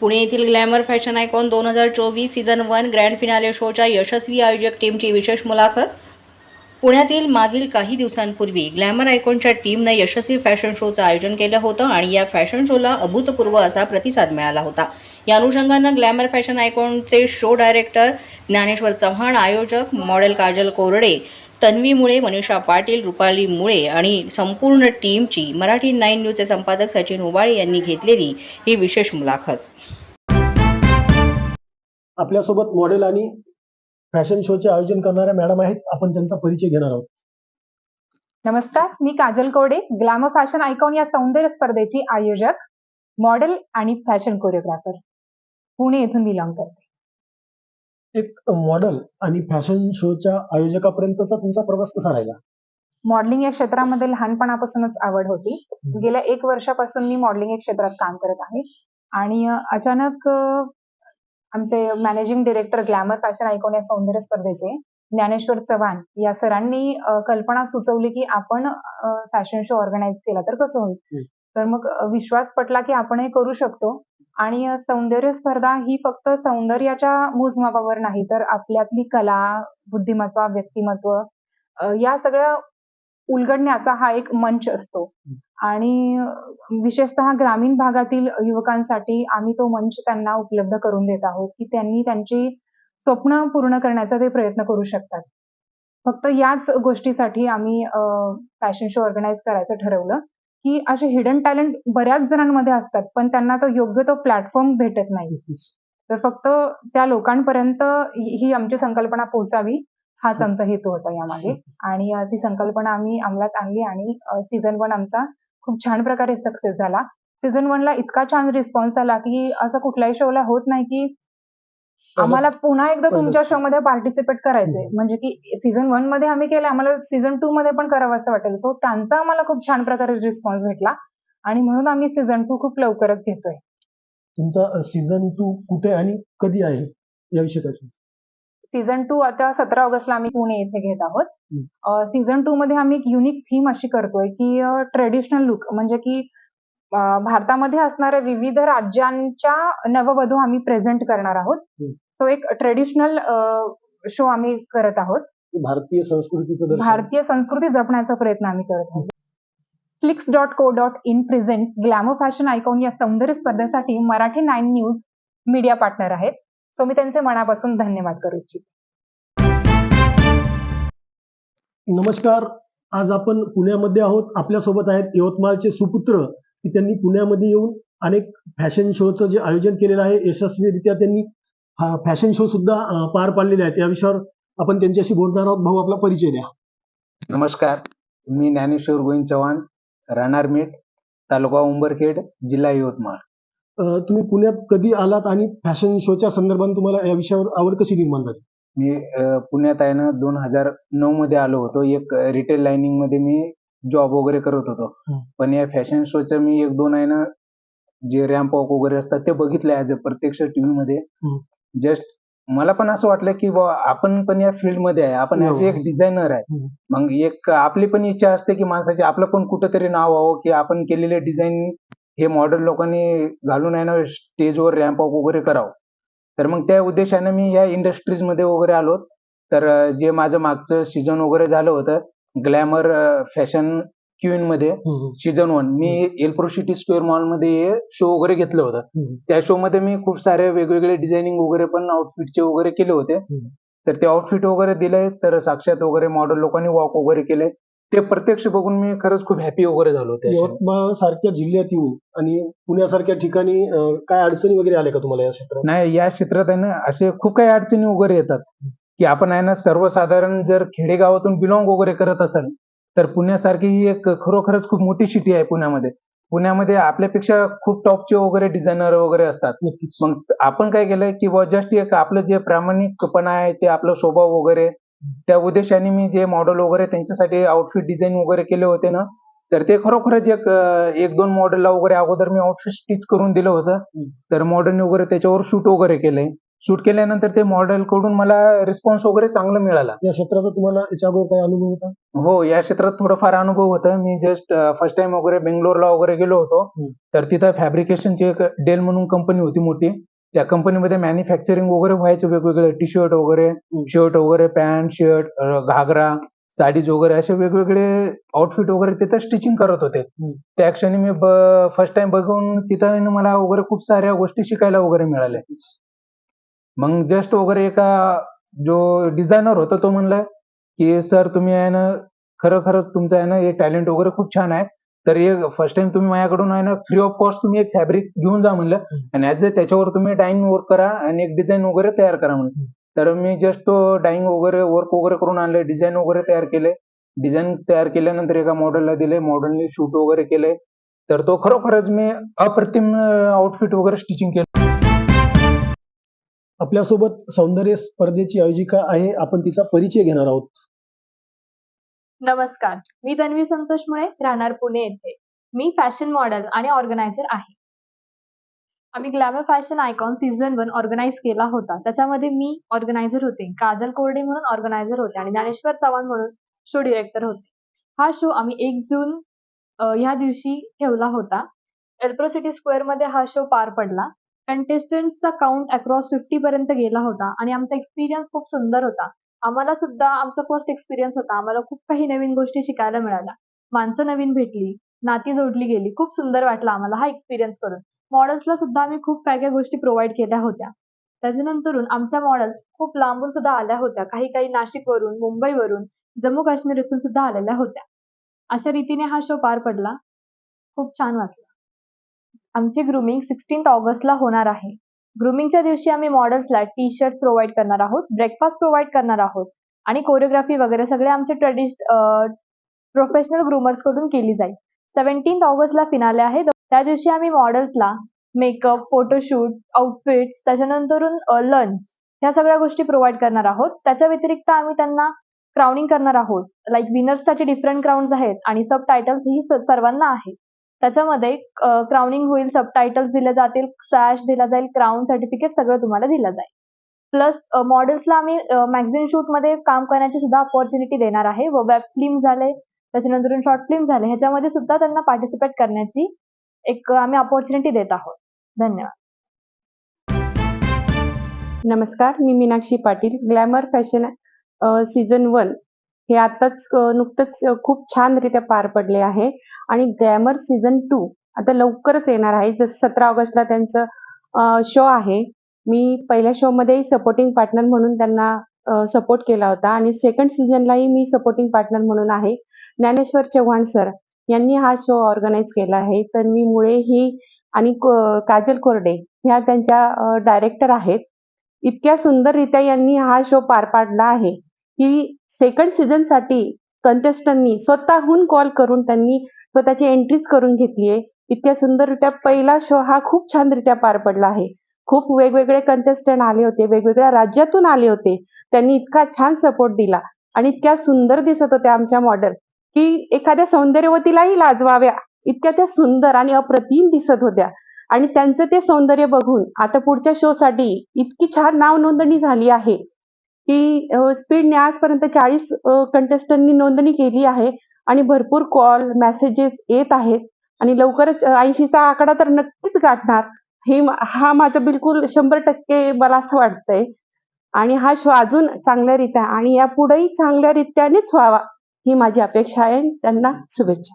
पुणे येथील glamour fashion icon दोन हजार चोवीस सीझन वन ग्रँड फिनाले शोच्या यशस्वी आयोजक टीमची विशेष मुलाखत. पुण्यातील मागील काही दिवसांपूर्वी ग्लॅमर आयकॉनच्या टीमनं यशस्वी फॅशन शोचं आयोजन केलं होतं आणि या फॅशन शोला अभूतपूर्व असा प्रतिसाद मिळाला होता. या अनुषंगानं ग्लॅमर फॅशन आयकॉनचे शो डायरेक्टर ज्ञानेश्वर चव्हाण आयोजक मॉडेल काजल कोरडे तन्वी मुळे मनीषा पाटील रुपाली मुळे आणि संपूर्ण टीमची मराठी नाईन न्यूजचे संपादक सचिन उबाळे यांनी घेतलेली ही विशेष मुलाखत. आपल्यासोबत मॉडेल आणि फॅशन शोचे आयोजन करणाऱ्या मॅडम आहेत. आपण त्यांचा परिचय घेणार आहोत. नमस्कार मी काजल कोडे ग्लॅमर फॅशन आयकॉन या सौंदर्य स्पर्धेची आयोजक मॉडेल आणि फॅशन कोरिओग्राफर पुणे येथून बिलॉंग करते. एक मॉडेल आणि फॅशन शोच्या आयोजकापर्यंतचा तुमचा प्रवास कसा राहिला? मॉडेलिंग या क्षेत्रामध्ये लहानपणापासूनच आवड होती. गेल्या एक वर्षापासून मी मॉडेलिंग या क्षेत्रात काम करत आहे. आणि अचानक आमचे managing director glamour fashion icon या सौंदर्य स्पर्धेचे ज्ञानेश्वर चव्हाण या सरांनी कल्पना सुचवली की आपण फॅशन शो ऑर्गनाईज केला तर कसं होईल. तर मग विश्वास पटला की आपण हे करू शकतो. आणि सौंदर्य स्पर्धा ही फक्त सौंदर्याच्या मोजमापावर नाही तर आपल्यातली कला बुद्धिमत्व व्यक्तिमत्व या सगळ्या उलगडण्याचा हा एक मंच असतो. आणि विशेषतः ग्रामीण भागातील युवकांसाठी आम्ही तो मंच त्यांना उपलब्ध करून देत आहोत की त्यांनी त्यांची स्वप्न पूर्ण करण्याचा ते प्रयत्न करू शकतात. फक्त याच गोष्टीसाठी आम्ही फॅशन शो ऑर्गनाईज करायचं ठरवलं. की असे हिडन टॅलेंट बऱ्याच जणांमध्ये असतात पण त्यांना तो योग्य तो प्लॅटफॉर्म भेटत नाही. तर फक्त त्या लोकांपर्यंत ही आमची संकल्पना पोहोचावी हाच आमचा हेतू होता यामागे. आणि ती संकल्पना आम्ही अंमलात आणली आणि सीझन वन आमचा खूप छान प्रकारे सक्सेस झाला. सीझन वनला इतका छान रिस्पॉन्स आला की असं कुठल्याही शोला होत नाही की आम्हाला पुन्हा एकदा तुमच्या शो मध्ये पार्टिसिपेट करायचंय. म्हणजे की सीझन वनमध्ये आम्ही केलं आम्हाला सीझन टू मध्ये पण करावं असं वाटेल. सो त्यांचा आम्हाला खूप छान प्रकारे रिस्पॉन्स भेटला. आणि म्हणून आम्ही सीझन टू खूप लवकरच घेतोय. तुमचा सीझन टू कुठे आणि कधी आहे? याविषयी काय? सीझन टू आता सतरा ऑगस्टला आम्ही पुणे येथे घेत आहोत. सीझन टू मध्ये आम्ही एक युनिक थीम अशी करतोय की ट्रेडिशनल लुक म्हणजे की भारतामध्ये असणाऱ्या विविध राज्यांच्या नववधू आम्ही प्रेझेंट करणार आहोत. सो एक ट्रेडिशनल शो आम्ही करत आहोत. भारतीय संस्कृतीचं दर्शन. भारतीय संस्कृती जपण्याचा प्रयत्न आम्ही करत आहोत. Flix dot co dot in present glamour fashion icon या सौंदर्य स्पर्धेसाठी Marathi nine news media partner आहेत. सो मी त्यांचे मनापासून धन्यवाद करू इच्छिते. नमस्कार. आज आपण पुण्यामध्ये आहोत. आपल्यासोबत आहेत यवतमाळचे सुपुत्र की त्यांनी पुण्यामध्ये येऊन अनेक फॅशन शोचं जे आयोजन केलेलं आहे यशस्वीरित्या त्यांनी हा फॅशन शो सुद्धा पार पाडलेले आहेत. या विषयावर आपण त्यांच्याशी बोलणार आहोत. भाऊ आपला परिचय द्या. नमस्कार. मी ज्ञानेश्वर गोविंद चव्हाण राहणार मेट तालुका उंबरखेड जिल्हा यवतमाळ. तुम्ही पुण्यात कधी आलात आणि फॅशन शोच्या संदर्भात तुम्हाला या विषयावर आवड कशी निर्माण झाली? मी पुण्यात आहे ना दोन हजार नऊ मध्ये आलो होतो. एक रिटेल लाईनिंगमध्ये मी जॉब वगैरे करत होतो. पण या फॅशन शोचं मी एक दोन आहे ना जे रॅम्प वॉक वगैरे असतात ते बघितले अ प्रत्यक्ष टीव्ही मध्ये. जस्ट मला पण असं वाटलं की बुवा आपण पण या फील्डमध्ये आहे आपण हो. ऍज एक डिझायनर आहे हं. मग एक आपली पण इच्छा असते की माणसाची आपलं पण कुठंतरी नाव व्हावं की आपण केलेले डिझाईन हे मॉडर्न लोकांनी घालून आहे ना स्टेजवर रॅम्प वॉक वगैरे करावं तर मग त्या उद्देशाने मी या इंडस्ट्रीजमध्ये वगैरे आलो तर जे माझं मागचं सीझन वगैरे झालं होतं ग्लॅमर फॅशन क्वीन मध्ये सीझन वन मी एलप्रो सिटी स्क्वेअर मॉलमध्ये शो वगैरे घेतलं होतं. त्या शो मध्ये मी खूप सारे वेगवेगळे डिझायनिंग वगैरे पण आउटफिटचे वगैरे केले होते. तर ते आउटफिट वगैरे दिले तर साक्षात वगैरे मॉडेल लोकांनी वॉक वगैरे केले. ते प्रत्यक्ष बघून मी खरंच खूप हॅपी वगैरे झालो show. यवतमाळ सारख्या जिल्ह्यात येऊन आणि पुण्यासारख्या ठिकाणी काय अडचणी वगैरे आल्या का तुम्हाला या क्षेत्रात? नाही या क्षेत्रात आहे ना असे खूप काही अडचणी वगैरे येतात. की आपण आहे ना सर्वसाधारण जर खेडेगावातून बिलॉंग वगैरे करत असाल तर पुण्यासारखी ही एक खरोखरच खूप मोठी सिटी आहे पुण्यामध्ये. पुण्यामध्ये आपल्यापेक्षा खूप टॉपचे वगैरे डिझायनर वगैरे असतात. मग आपण काय केलंय की जस्ट एक आपलं जे प्रामाणिकपणा आहे ते आपलं स्वभाव वगैरे त्या उद्देशाने मी जे मॉडेल वगैरे त्यांच्यासाठी आउटफिट डिझाईन वगैरे केले होते ना तर ते खरोखरच एक एक दोन मॉडेलला वगैरे अगोदर मी आउटफिट स्टिच करून दिलं होतं. तर मॉडर्न वगैरे त्याच्यावर शूट वगैरे केलंय. शूट केल्यानंतर ते मॉडेल कडून मला रिस्पॉन्स वगैरे चांगला मिळाला. या क्षेत्राचा तुम्हाला याच्या अगोदर काही अनुभव होता? हो या क्षेत्रात थोडंफार अनुभव होता. मी जस्ट फर्स्ट टाइम वगैरे बेंगलोरला वगैरे गेलो होतो. तर तिथं फॅब्रिकेशनची एक डेल म्हणून कंपनी होती मोठी. त्या कंपनीमध्ये मॅन्युफॅक्चरिंग वगैरे व्हायचं वेगवेगळे टी शर्ट वगैरे शर्ट वगैरे पॅन्ट शर्ट घागरा साडीज वगैरे असे वेगवेगळे आउटफिट वगैरे तिथं स्टिचिंग करत होते. त्या क्षणी मी फर्स्ट टाइम बघून तिथं मला वगैरे खूप साऱ्या गोष्टी शिकायला वगैरे मिळाल्या. मग जस्ट वगैरे एका जो डिझायनर होता तो म्हणला की सर तुम्ही आहे ना खरं खरंच तुमचं आहे ना हे टॅलेंट वगैरे खूप छान आहे. तर एक फर्स्ट टाइम तुम्ही माझ्याकडून आहे ना फ्री ऑफ कॉस्ट तुम्ही एक फॅब्रिक घेऊन जा म्हणलं. आणि ऍज अ त्याच्यावर तुम्ही डाईंग वर्क करा आणि एक डिझाईन वगैरे तयार करा म्हणलं. तर मी जस्ट तो डाईंग वगैरे वर्क वगैरे करून आणले डिझाईन वगैरे तयार केले. डिझाईन तयार केल्यानंतर एका मॉडेलला दिले मॉडेलने शूट वगैरे केले. तर तो खरोखरच मी अप्रतिम आउटफिट वगैरे स्टिचिंग केलं. आपल्यासोबत सौंदर्य स्पर्धेची आयोजिका आहे. आपण तिचा परिचय घेणार आहोत. नमस्कार. मी तन्वी संतोष मुळे राहणार पुणे येथे. मी फॅशन मॉडेल आणि ऑर्गनायझर आहे. आम्ही glamour fashion icon season one organise केला होता. त्याच्यामध्ये मी ऑर्गनायझर होते. काजल कोरडे म्हणून ऑर्गनायझर होते आणि ज्ञानेश्वर चव्हाण म्हणून शो डिरेक्टर होते. हा शो आम्ही एक जून ह्या दिवशी ठेवला होता. एल्प्रोसिटी स्क्वेअरमध्ये हा शो पार पडला. कंटेस्टंटचा काउंट अक्रॉस फिफ्टी पर्यंत गेला होता. आणि आमचा एक्सपिरियन्स खूप सुंदर होता. आम्हाला सुद्धा आमचा फर्स्ट एक्सपिरियन्स होता. आम्हाला खूप काही नवीन गोष्टी शिकायला मिळाल्या. माणसं नवीन भेटली नाती जोडली गेली. खूप सुंदर वाटला आम्हाला हा एक्सपिरियन्स करून. मॉडेल्सला सुद्धा आम्ही खूप काय काय गोष्टी प्रोव्हाइड केल्या होत्या. त्याच्यानंतरून आमच्या मॉडेल्स खूप लांबून सुद्धा आल्या होत्या. काही काही नाशिकवरून मुंबईवरून जम्मू काश्मीर इथून सुद्धा आलेल्या होत्या. अशा रीतीने हा शो पार पडला. खूप छान वाटलं. आमची ग्रुमिंग सिक्स्टीन ऑगस्टला होणार आहे. ग्रुमिंगच्या दिवशी आम्ही मॉडेल्सला टी शर्ट्स प्रोव्हाइड करणार आहोत ब्रेकफास्ट प्रोव्हाइड करणार आहोत आणि कोरिओग्राफी वगैरे सगळे आमचे ट्रेडिश प्रोफेशनल ग्रुमर्सकडून केली जाईल. सेव्हन्टीन ऑगस्टला फिनाले आहे. त्या दिवशी आम्ही मॉडेल्सला मेकअप फोटोशूट आउटफिट्स त्याच्यानंतरून लंच ह्या सगळ्या गोष्टी प्रोव्हाइड करणार आहोत. त्याच्या व्यतिरिक्त आम्ही त्यांना क्राउनिंग करणार आहोत. लाईक विनर्ससाठी डिफरंट क्राउन्स आहेत आणि सब टायटल्स ही सर्वांना आहेत. त्याच्यामध्ये क्राउनिंग होईल सब टायटल्स दिले जातील सॅश दिला जाईल क्राऊन सर्टिफिकेट सगळं तुम्हाला दिलं जाईल. प्लस मॉडेल्सला आम्ही मॅगझिन शूटमध्ये काम करण्याची सुद्धा अपॉर्च्युनिटी देणार आहे. व वेब फिल्म झाले त्याच्यानंतर शॉर्ट फिल्म झाले ह्याच्यामध्ये सुद्धा त्यांना पार्टिसिपेट करण्याची एक आम्ही अपॉर्च्युनिटी देत आहोत. धन्यवाद. नमस्कार मी Meenakshi Patil glamour fashion season one हे आताच नुकतंच खूप छानरित्या पार पडले आहे. आणि ग्लॅमर सीझन टू आता लवकरच येणार आहे. जसं सतरा ऑगस्टला त्यांचं शो आहे. मी पहिल्या शो मध्ये सपोर्टिंग पार्टनर म्हणून त्यांना सपोर्ट केला होता. आणि सेकंड सीझनलाही मी सपोर्टिंग पार्टनर म्हणून आहे. ज्ञानेश्वर चव्हाण सर यांनी हा शो ऑर्गनाईज केला आहे. तर मी मुळे ही आणि काजल कोरडे ह्या त्यांच्या डायरेक्टर आहेत. इतक्या सुंदररित्या यांनी हा शो पार पाडला आहे. की सेकंड सीझनसाठी कंटेस्टंटनी स्वतःहून कॉल करून त्यांनी स्वतःची एंट्रीज करून घेतली आहे. इतक्या सुंदररित्या पहिला शो हा खूप छानरित्या पार पडला आहे. खूप वेगवेगळे कंटेस्टंट आले होते वेगवेगळ्या राज्यातून आले होते. त्यांनी इतका छान सपोर्ट दिला आणि इतक्या सुंदर दिसत होत्या आमच्या मॉडेल की एखाद्या सौंदर्यवतीलाही लाजवाव्या इतक्या त्या सुंदर आणि अप्रतिम दिसत होत्या. आणि त्यांचं ते सौंदर्य बघून आता पुढच्या शो साठी इतकी छान नाव नोंदणी झाली आहे. की स्पीडने आजपर्यंत चाळीस कंटेस्टंटनी नोंदणी केली आहे आणि भरपूर कॉल मेसेजेस येत आहेत आणि लवकरच ऐंशीचा आकडा तर नक्कीच गाठणार. हे हा माझं बिलकुल शंभर टक्के मला असं वाटतंय. आणि हा शो अजून चांगल्या चांगल्यारित्या आणि यापुढेही चांगल्यारित्यानेच व्हावा ही माझी अपेक्षा आहे. त्यांना शुभेच्छा.